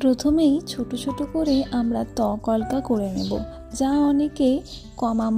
প্রথমেই ছোট ছোট করে আমরা ত অলকা করে নেব। যা অনেকে কমা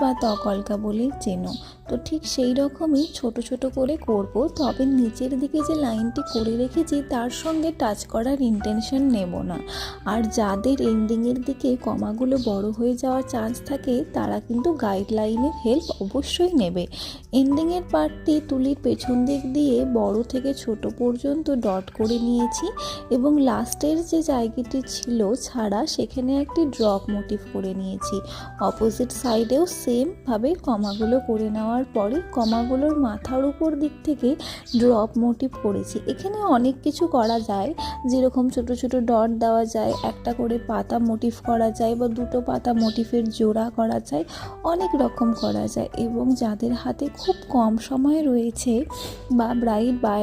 বা তকলকা বলে চেনো। তো ঠিক সেই রকমই ছোট ছোট করে করব, তবে নিচের দিকে যে লাইনটি করে রেখেছি তার সঙ্গে টাচ করার ইন্টেনশন নেব না। আর যাদের এন্ডিংয়ের দিকে কমাগুলো বড় হয়ে যাওয়ার চান্স থাকে, তারা কিন্তু গাইডলাইনের হেল্প অবশ্যই নেবে। এন্ডিংয়ের পার্টটি তুলির পেছন দিক দিয়ে বড় থেকে ছোট পর্যন্ত ডট করে নিয়েছি এবং লাস্টের যে জায়গাটি ছিল ছাড়া সেখানে একটি ড্রপ মোটিভ করে নিয়েছি। অপোজিট সাইডেও সেমভাবে কমাগুলো করে নেওয়ার পরে কমাগুলোর মাথার উপর দিক থেকে ড্রপ মোটিভ করেছি। এখানে অনেক কিছু করা যায়। যেরকম ছোট ছোট ডট দেওয়া যায়, একটা করে পাতা মোটিভ করা যায় বা দুটো পাতা মোটিভের জোড়া করা যায়, অনেক রকম করা যায় এবং যাদের হাতে খুব কম সময় রয়েছে বা ব্রাইট বা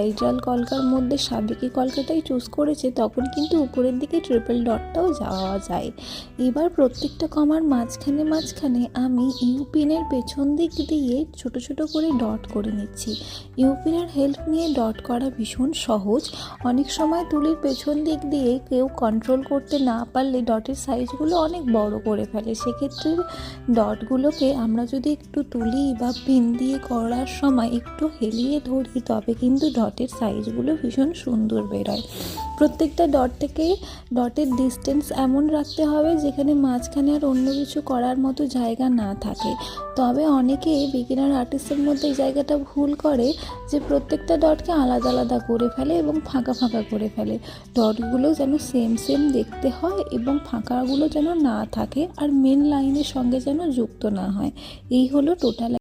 কলকার মধ্যে সাবেকি কলকাটাই চুজ করেছে, তখন কিন্তু উপরের দিকে ট্রিপল ডটটাও যাওয়া যায়। এবার প্রত্যেকটা কমার মাঝখানে মাঝখানে আমি ইউপিনের পেছন দিক দিয়ে ছোট ছোট করে ডট করে নিচ্ছি। ইউপিনের হেল্প নিয়ে ডট করা ভীষণ সহজ। অনেক সময় তুলির পেছন দিক দিয়ে কেউ কন্ট্রোল করতে না পারলে ডটের সাইজগুলো অনেক বড় করে ফেলে। সেক্ষেত্রে ডটগুলোকে আমরা যদি একটু তুলি বা পিন দিয়ে করার সময় একটু হেলিয়ে ধরি, তবে কিন্তু ডটের সাইজগুলো ভীষণ সুন্দর বেরোয়। প্রত্যেকটা ডট থেকে ডটের ডিস্টেন্স এমন রাখতে হবে যেখানে মাঝখানে আর অন্য কিছু করার মতো জায়গা না থাকে। তবে অনেকে বিগিনার আর্টিস্টের মধ্যে এই জায়গাটা ভুল করে যে প্রত্যেকটা ডটকে আলাদা আলাদা করে ফেলে এবং ফাঁকা ফাঁকা করে ফেলে। ডটগুলো যেন সেম সেম দেখতে হয় এবং ফাঁকাগুলো যেন না থাকে আর মেন লাইনের সঙ্গে যেন যুক্ত না হয়। এই হলো টোটাল